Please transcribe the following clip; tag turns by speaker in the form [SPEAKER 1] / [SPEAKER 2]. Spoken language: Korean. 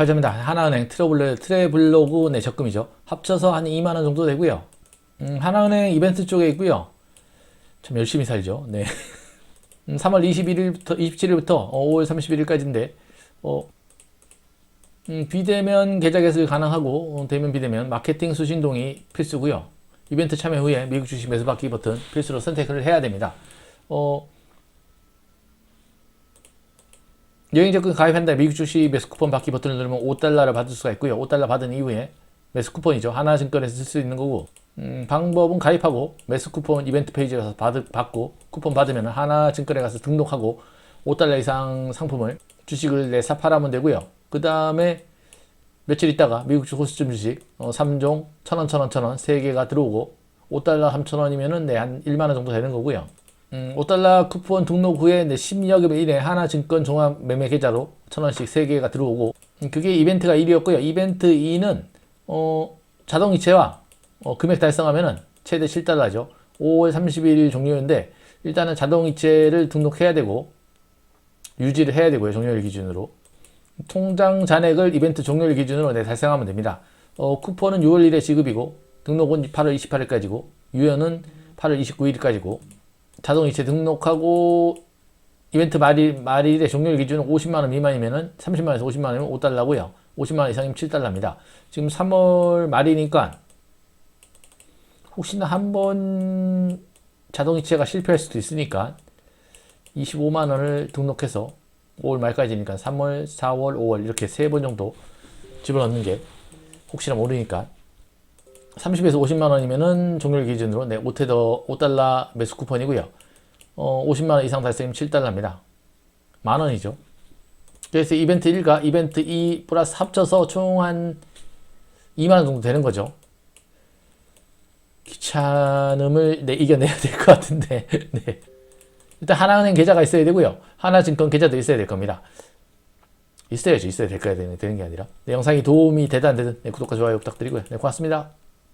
[SPEAKER 1] 가입하자입니다. 하나은행 트러블러, 트래블로그 내 적금이죠. 합쳐서 한 2만원 정도 되고요. 음, 하나은행 이벤트 쪽에 있고요. 참 열심히 살죠. 네. 음, 3월 21일부터 27일부터 5월 31일까지인데 어, 음, 비대면 계좌 개설 가능하고 어, 대면 비대면 마케팅 수신동이 필수고요. 이벤트 참여 후에 미국 주식 매수 받기 버튼 필수로 선택을 해야 됩니다. 어, 여행 적금 가입한다 미국 주식 매수 쿠폰 받기 버튼을 누르면 5달러를 받을 수가 있고요. 5달러 받은 이후에 매수 쿠폰이죠. 하나증권에서 쓸 수 있는 거고 음, 방법은 가입하고 매수 쿠폰 이벤트 페이지에 가서 받, 받고 쿠폰 받으면 하나증권에 가서 등록하고 5달러 이상 상품을 주식을 내사 팔하면 되고요. 그 다음에 며칠 있다가 미국 주 호스점 주식 어, 3종 1000원, 1000원, 1000원 3개가 들어오고 5달러 3000원이면은 네, 한 1만원 정도 되는 거고요. 음, 5달러 쿠폰 등록 후에 네, 10여개 이내 하나증권 종합 매매 계좌로 1000원씩 3개가 들어오고 음, 그게 이벤트가 1이었고요. 이벤트 2는 어, 자동이체와 어, 금액 달성하면은 최대 7달러죠. 5월 30일 종료인데 일단은 자동이체를 등록해야 되고 유지를 해야 되고요. 종료일 기준으로. 통장 잔액을 이벤트 종료일 기준으로 내 달성하면 됩니다. 어, 쿠폰은 6월 1일 지급이고 등록은 8월 28일까지고 유연은 8월 29일까지고 자동이체 등록하고 이벤트 말일, 말일의 종료일 기준은 50만원 미만이면은 30만원에서 50만원이면 5달러고요. 50만원 이상이면 7달러입니다. 지금 3월 말이니까 혹시나 한 번 자동이체가 실패할 수도 있으니까 25만원을 등록해서 5월 말까지니까 3월, 4월, 5월 이렇게 세 번 정도 집어넣는 게 혹시나 모르니까 30에서 50만 원이면은 종료일 기준으로 네, 5테더 5달러 매수 쿠폰이고요. 어, 50만 원 이상 달성이면 7달러입니다. 만 원이죠. 그래서 이벤트 1과 이벤트 2 플러스 합쳐서 총 한 2만 원 정도 되는 거죠. 귀찮음을 네, 이겨내야 될 것 같은데. 네. 일단 하나은행 계좌가 있어야 되고요. 하나증권 계좌도 있어야 될 겁니다. 있어야죠. 있어야 될 거야 되는, 되는 게 아니라. 네, 영상이 도움이 되든 안 되든 네, 구독과 좋아요 부탁드리고요. 네, 고맙습니다.